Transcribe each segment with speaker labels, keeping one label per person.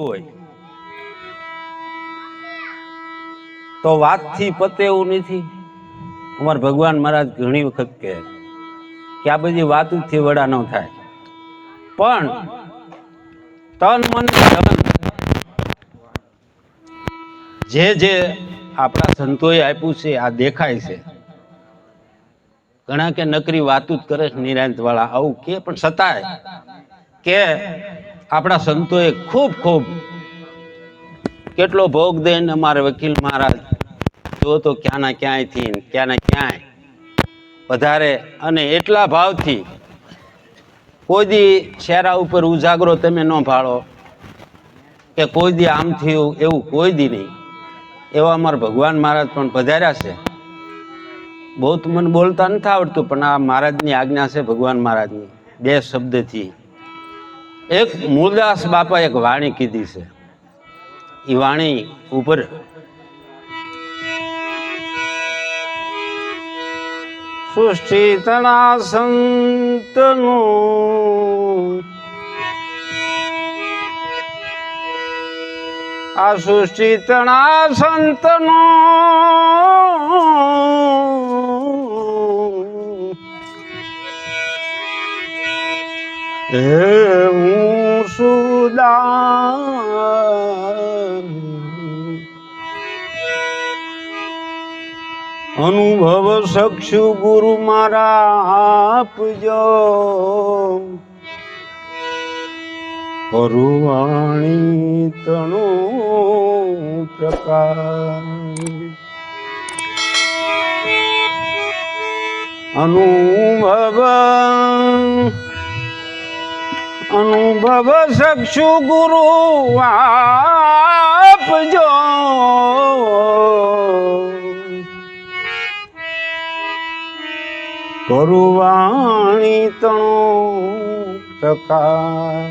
Speaker 1: હોય. તો વાતથી પતે એવું નથી. અમાર ભગવાન મહારાજ ઘણી વખત કહે કે આ બધી વાતથી વડા ન થાય. પણ તન મન ધન. જે જે આપણા સંતોએ આપ્યું છે, આ દેખાય છે. ઘણા કે નકરી વાતું જ કરે નિરાંત વાળા આવું કે, પણ છતાંય કે આપણા સંતોએ ખૂબ ખૂબ કેટલો ભોગ દઈને અમારે વકીલ મહારાજ જો તો ક્યાંના ક્યાંયથી ક્યાંના ક્યાંય વધારે અને એટલા ભાવથી કોઈ દી શેરા ઉપર ઉજાગરો તમે ન ભાળો કે કોઈ દી આમ થયું એવું કોઈ દી નહીં. એવા અમારા ભગવાન મહારાજ પણ પધાર્યા છે. બહુ તો મને બોલતા નથી આવડતું, પણ આ મહારાજની આજ્ઞા છે ભગવાન મહારાજની, બે શબ્દથી. એક મૂળદાસ બાપા એક વાણી કીધી છે. એ વાણી ઉપર સૃષ્ટિ તણા સંતનું આ સૃષ્ટિ તણા સંતનું હે હું સુદાન. અનુભવ સક્ષુ ગુરુ મારા આપજો. કરુવાણી તણુ પ્રકાર અનુભવ અનુભવ સક્ષુ ગુરુ આપજો. કરુવાણી તણો પ્રકાર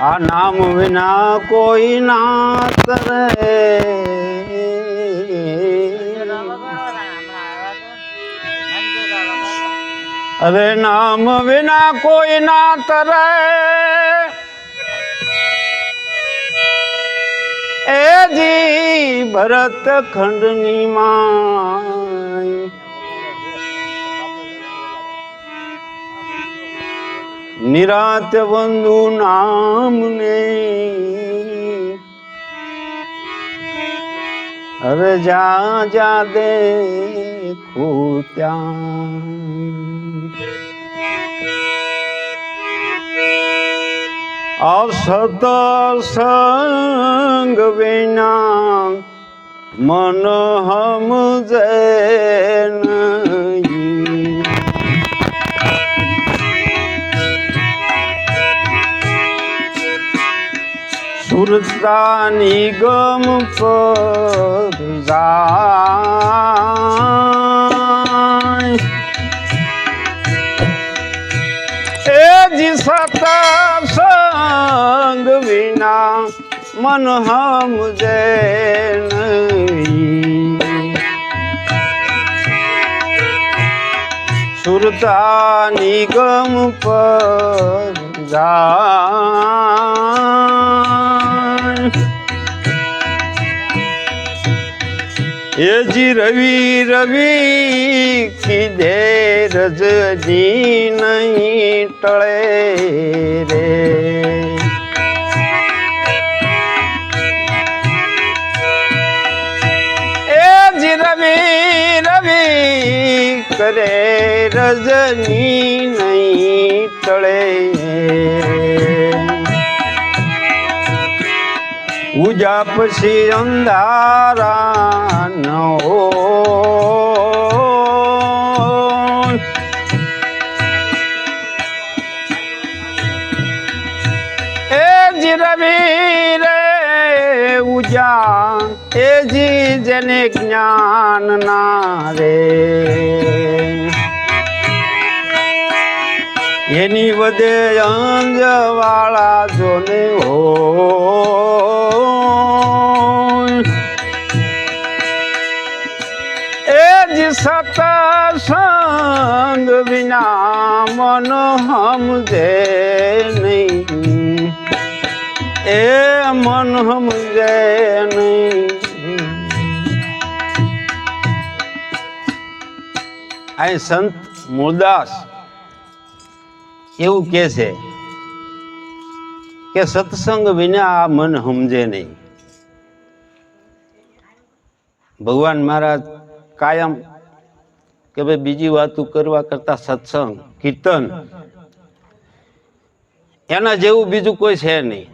Speaker 1: આ નામ વિના કોઈ ના તરે અરે નામ વિના કોઈ ના તરે. એ જી ભરત ખંડની માય. નિરાત બંધુ નામને અરે જા જા દેખો ત્યાં. અસત સંગ વિના મન હમ નહીં સુરતા નિગમ પર જાય એ જી સતા સંગ વિના મન હમજે નહીં સુરતા નિગમ પર જાય એ જી રવિ રવિ કીધે રજની નહીં ટળે રે. એજી રવિ રવિ કરે રજની નહીં ટળે ઉજા પછી અંધારા ન હોય. એ જી રવિ રે ઉજા એ જી જેને જ્ઞાન ના રે એની વધે અંજવાળા જોને હોય એ સંગ વિના મન હમજે નહીં. એ મન હમજે નહીં. અહીં સંત મૂળદાસ એવું કે છે કે સત્સંગ વિના આ મન સમજે નહીં. ભગવાન મહારાજ કાયમ કે ભાઈ બીજી વાતો કરવા કરતા સત્સંગ, કીર્તન, એના જેવું બીજું કોઈ છે નહીં.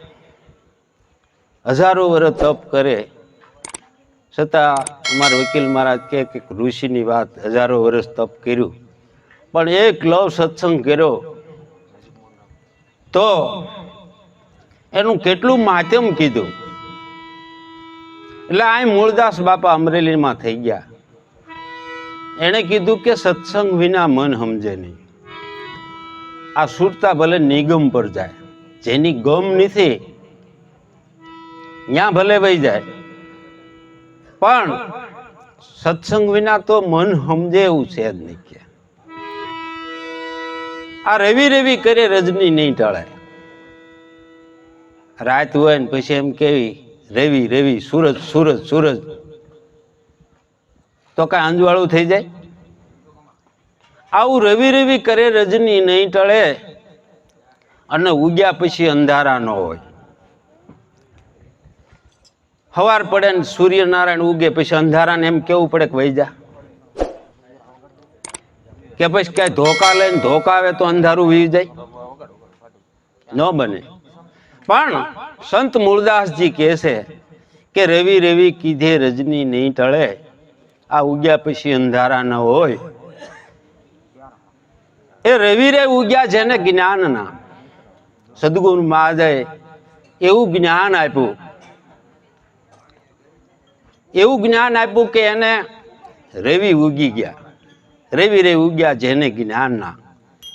Speaker 1: હજારો વર્ષ તપ કરે, છતાં અમારા વકીલ મહારાજ કહે કે ઋષિની વાત હજારો વર્ષ તપ કર્યું. પણ એક લવ સત્સંગ કર્યો, તો એનું કેટલું માધ્યમ કીધું. એટલે આ મૂળદાસ બાપા અમરેલીમાં થઈ ગયા. એણે કીધું કે સત્સંગ વિના મન સમજે નહીં. આ સુરતા ભલે નિગમ પર જાય, જેની ગમ નથી ત્યાં ભલે વહી જાય. પણ સત્સંગ વિના તો મન સમજે એવું છે જ નહીં કે. આ રવિ રવિ કરે, રજની નહીં ટળાય રાત હોય ને પછી એમ કેવી, રવિ રવિ, સૂરજ સૂરજ સૂરજ. તો કાંઈ અંજવાળું થઈ જાય? આવું રવિ રવિ કરે, રજની નહીં ટળે અને ઉગ્યા પછી અંધારા ન હોય. હવાર પડે ને સૂર્યનારાયણ ઉગે પછી અંધારાને એમ કેવું પડે કે વહી જા? કે પછી ક્યાંય ધોકા લઈને ધોકા આવે તો અંધારું વી જાય? ન બને. પણ સંત મૂળદાસજી કહે છે કે રવિ રવિ કીધે રજની નહીં ટળે. આ ઉગ્યા પછી અંધારા ન હોય. એ રવિ રે ઉગ્યા જેને જ્ઞાન ના. સદગુરુ મહાદય એવું જ્ઞાન આપ્યું. એવું જ્ઞાન આપ્યું કે એને રવિ ઉગી ગયા. રવિ રે ઉગ્યા જેને જ્ઞાન ના.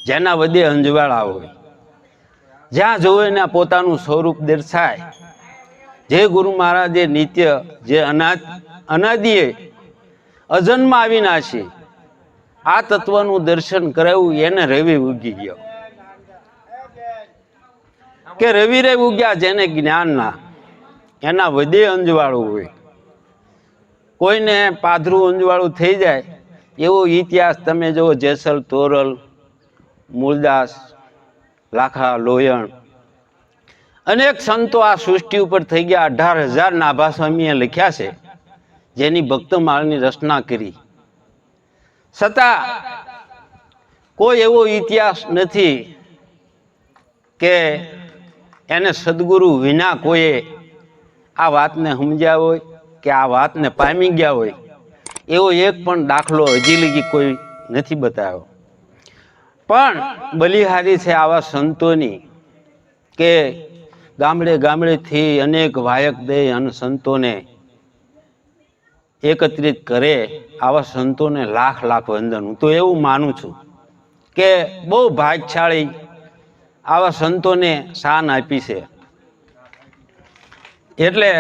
Speaker 1: જેના વદે અંજવાળા હોય. જ્યાં જોવે ને પોતાનું સ્વરૂપ દર્શાય. જે ગુરુ મહારાજે નિત્ય જે અનાદ અનાદિએ અજન્મ આવીના છે. આ તત્વનું દર્શન કરાવ્યું એને રવિ ઉગી ગયો. કે રવિ રે ઉગ્યા જેને જ્ઞાન ના એના વધે અંજવાળું હોય. કોઈને પાધરું અંજવાળું થઈ જાય, એવો ઇતિહાસ તમે જુઓ, જેસલ, તોરલ, મૂળદાસ, લાખા, લોયણ. અનેક સંતો આ સૃષ્ટિ ઉપર થઈ ગયા, અઢાર હજાર નાભા સ્વામીએ લખ્યા છે. જેની ભક્તમાળની રચના કરી. છતાં, કોઈ એવો ઇતિહાસ નથી કે એને સદગુરુ વિના કોઈએ આ વાતને સમજ્યા હોય કે આ વાતને પામી ગયા હોય. એવો એક પણ દાખલો હજી લગી કોઈ નથી બતાવ્યો. પણ બલિહારી છે આવા સંતોની કે ગામડે ગામડેથી અનેક વાયક દે અને સંતોને એકત્રિત કરે આવા સંતોને લાખ લાખ વંદન. હું તો એવું માનું છું કે બહુ ભાગશાળી આવા સંતોને શાન આપી છે. એટલે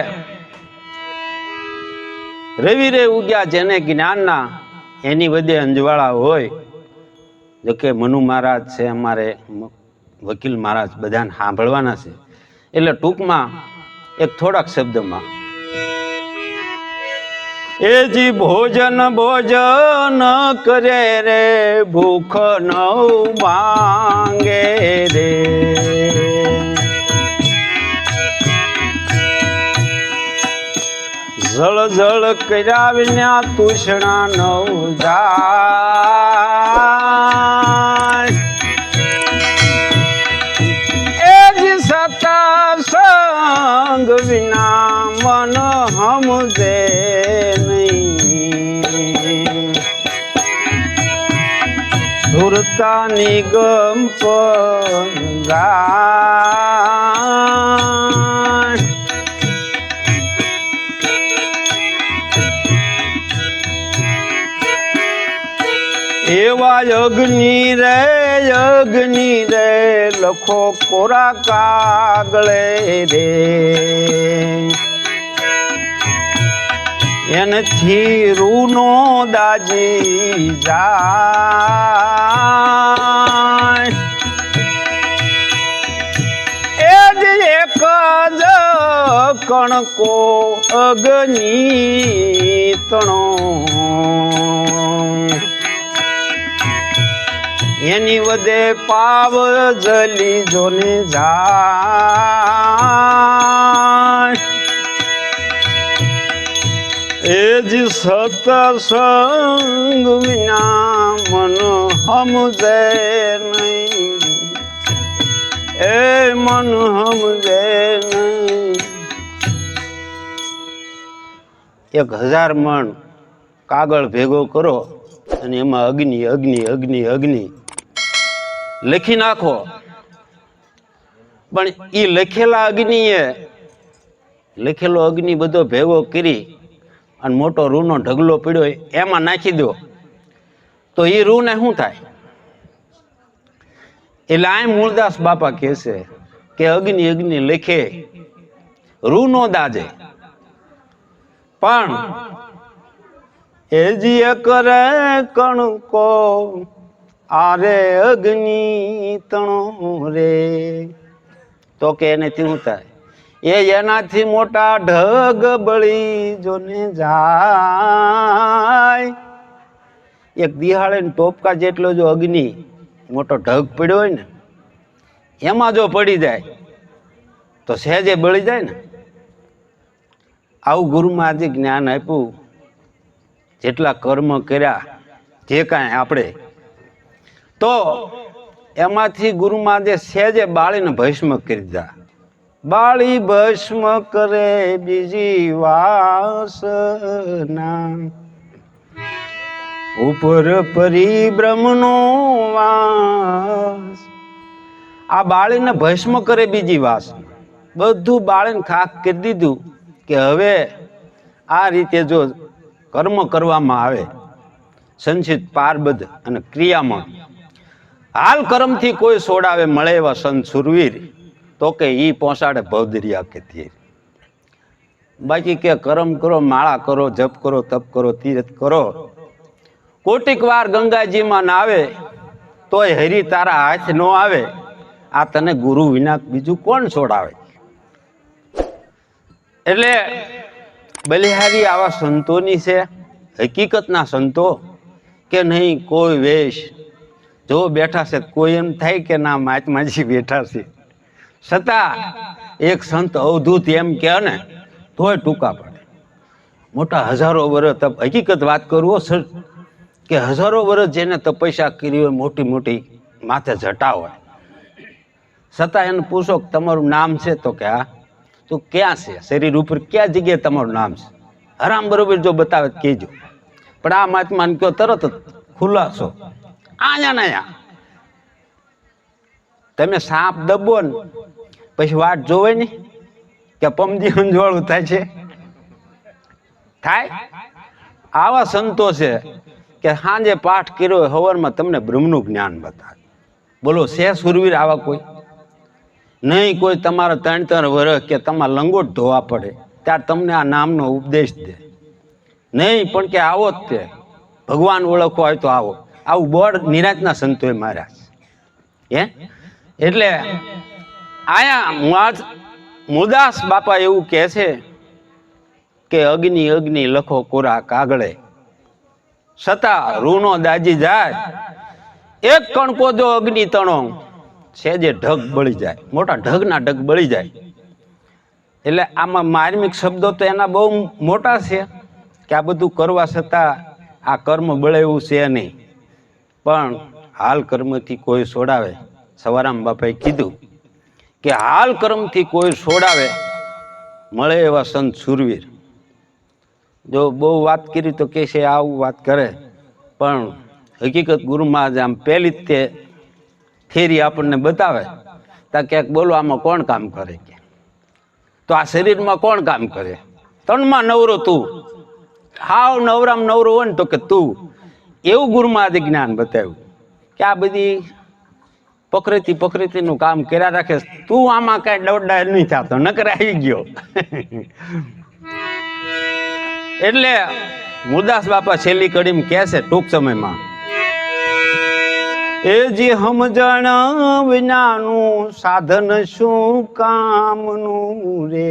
Speaker 1: રવિ રે ઉગ્યા જેને જ્ઞાનના એની બધે અંજવાળા હોય જો કે મનુ મહારાજ છે અમારે વકીલ મહારાજ બધાને સાંભળવાના છે. એટલે ટૂંકમાં એક થોડાક શબ્દમાં એ જી ભોજન ભોજન કરે રે, ભૂખ ન માંગે રે. જળ જળ કર્યા વિના તુષણા ન જાય એ જ સતા સંગ વિના મન હમ નહીં સુરતા નિગમ પંગાય એવા અગ્નિ રે અગ્નિ રે લખો કોરા કાગળે રે. એનથી રૂનો દાજી જાય. એ જ એક જ કણકો અગ્નિ તણો એની વધે પાવ જલી જોને જાય. એ જ સતસંગ વિના મન સમજે નહીં. એ મન સમજે નહીં. એક હજાર મણ કાગળ ભેગો કરો અને એમાં અગ્નિ અગ્નિ અગ્નિ અગ્નિ લખી નાખો. પણ એ લખેલા અગ્નિએ લખેલો અગ્નિ બધો ભેગો કરી અને મોટો રૂનો ઢગલો પીડ્યો હોય, એમાં નાખી દો તો એ રૂને શું થાય? એટલે આ મૂળદાસ બાપા કહે છે કે અગ્નિ અગ્નિ લખે, રૂ નો દાજે. પણ એ જીએ કરે કણકો, આરે અગ્નિ તણો રે. તો કે એને શું થાય? એ એનાથી મોટા ઢગ બળી જોને જાય. એક દિહાળે ટોપકા જેટલો જો અગ્નિ, મોટો ઢગ પડ્યો હોય ને, એમાં જો પડી જાય, તો સહેજે બળી જાય ને. આવું ગુરુમાં આજે જ્ઞાન આપ્યું. જેટલા કર્મ કર્યા, જે કાંઈ આપણે. તો એમાંથી ગુરુમાં જે સહેજે બાળીને ભસ્મ કરી દીધા. બાળી ભસ્મ કરે બીજી વાસના. ઉપર પરિબ્રહ્મનો વાસ. આ બાળીને ભસ્મ કરે બીજી વાસ બધું બાળીને ખાક કરી દીધું કે હવે આ રીતે જો કર્મ કરવામાં આવે સંચિત પારબદ્ધ અને ક્રિયામાં. હાલ કર્મથી કોઈ સોડાવે, મળે એવા સંત સુરવીર તો કે એ પહોંચાડે ભવદરિયા કે તીર બાકી કે કરમ કરો, માળા કરો, જપ કરો, તપ કરો, તીર્થ કરો. કોટિક વાર ગંગાજીમાં નાવે તોય હરી તારા હાથ ન આવે. આ તને ગુરુ વિના બીજું કોણ છોડાવે? એટલે બલિહારી આવા સંતોની છે, હકીકતના સંતો, કે નહીં કોઈ વેશ. જો બેઠા છે, કોઈ એમ થાય કે ના માચમાજી બેઠા છે. છતાં એક સંત અવધૂત એમ કહે ને, તોય ટૂંકા પડે. મોટા હજારો વર્ષ તપ, હકીકત વાત કરું સર, કે હજારો વર્ષ જેને તપસ્યા કરી હોય, મોટી મોટી માથે જટા હોય. છતાં એને પૂછો કે તમારું નામ છે? તો કે આ તું ક્યાં છે? શરીર ઉપર ક્યાં જગ્યાએ તમારું નામ છે? હરામ બરોબર જો બતાવે કહેજો. પણ આ મહાત્માને કયો તરત ખુલાસો. આયા ને તમે સાપ દબો ને પછી વાટ જોવે ને કે પમજી અંજવાળું થાય છે? થાય? આવા સંતો છે કે સાંજે પાઠ કર્યો હોય હવનમાં તમને બ્રહ્મનું જ્ઞાન બતાવે. બોલો, છે સુરવીર આવા કોઈ? નહીં, કોઈ તમારા ત્રણ ત્રણ વર્ષ કે તમારા લંગોટ ધોવા પડે, ત્યારે તમને આ નામનો ઉપદેશ દે. નહીં, પણ કે આવો જ તે. ભગવાન ઓળખો હોય તો આવો. આવું બોર્ડ નિરાજના સંતોએ માર્યા હે? એટલે આયા મુઆજ મુદાસ બાપા એવું કહે છે કે અગ્નિ અગ્નિ લખો કોરા કાગળે. છતાં રૂનો દાજી જાય. એક કણકો જો અગ્નિ તણો. છે જે ઢગ બળી જાય. મોટા ઢગના ઢગ બળી જાય. એટલે આમાં માર્મિક શબ્દો તો એના બહુ મોટા છે કે આ બધું કરવા છતાં આ કર્મ બળે એવું છે નહીં. પણ હાલ કર્મથી કોઈ છોડાવે. સવારામ બાપાએ કીધું કે હાલ કર્મથી કોઈ છોડાવે, મળે એવા સંત સુરવીર. જો બહુ વાત કરી તો કે છે, આવું વાત કરે. પણ હકીકત ગુરુ મહારાજ આમ પહેલી જ તે થેરી આપણને બતાવે ત્યાં ક્યાંક બોલો, આમાં કોણ કામ કરે? કે. તો આ શરીરમાં કોણ કામ કરે? તનમાં નવરો તું. હાવ નવરામ નવરો હોય ને તો કે તું. એવું ગુરુ મહારાજે જ્ઞાન બતાવ્યું. કે આ બધી પ્રકૃતિ પ્રકૃતિનું કામ કર્યા રાખે, તું આમાં કાંઈ દોડા નહીં થતો, નકર આવી ગયો. એટલે મુરદાસ બાપા છેલ્લી કડીમાં કહે છે, ટૂંક સમયમાં, એ જે સમજણ વિનાનું સાધન શું કામનું રે?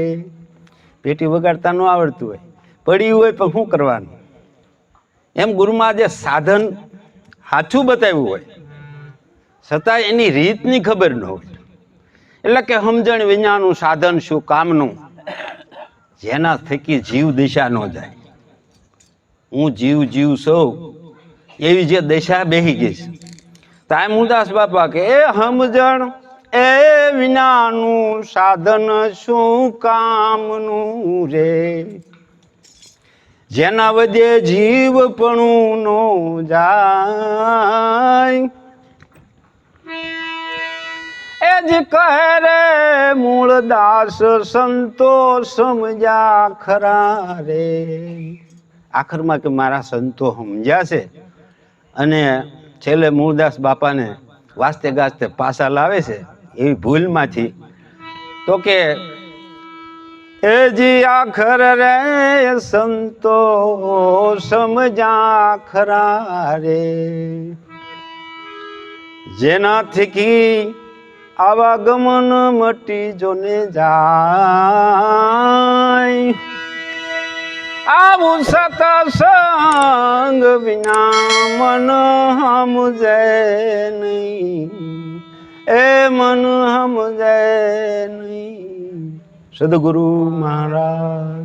Speaker 1: પેટી વગાડતા ન આવડતું હોય. પડ્યું હોય પણ શું કરવાનું? એમ ગુરુમાં જે સાધન સાચું બતાવ્યું હોય. છતાં એની રીતની ખબર ન હોય. એટલે કે સમજણ વિનાનું સાધન શું કામનું? જેના થકી જીવ દિશા ન જાય. હું જીવ જીવ સૌ એવી જે દિશા બેહી ગઈ છે. તાય મુદાસ બાપા કે, એ સમજણ, એ વિનાનું સાધન શું કામનું રે? જેના વધે જીવપણું નો જાય. જ કહે રે, મૂળ દાસ સંતો સમજ્યા ખરા રે. આખરમાં કે મારા સંતો સમજ્યા છે. અને છેલ્લે મૂળદાસ બાપાને વાસ્તે ગાસ્તે પાછા લાવે છે એવી ભૂલમાંથી. તો કે, એ જી આખર રે, સંતો સમજા ખરા રે. જેનાથી કી આવાગમન મટી જોને જાય આવું સતસંગ વિના મન સમજે નહીં એ મન સમજે નહીં સદગુરુ મહારાજ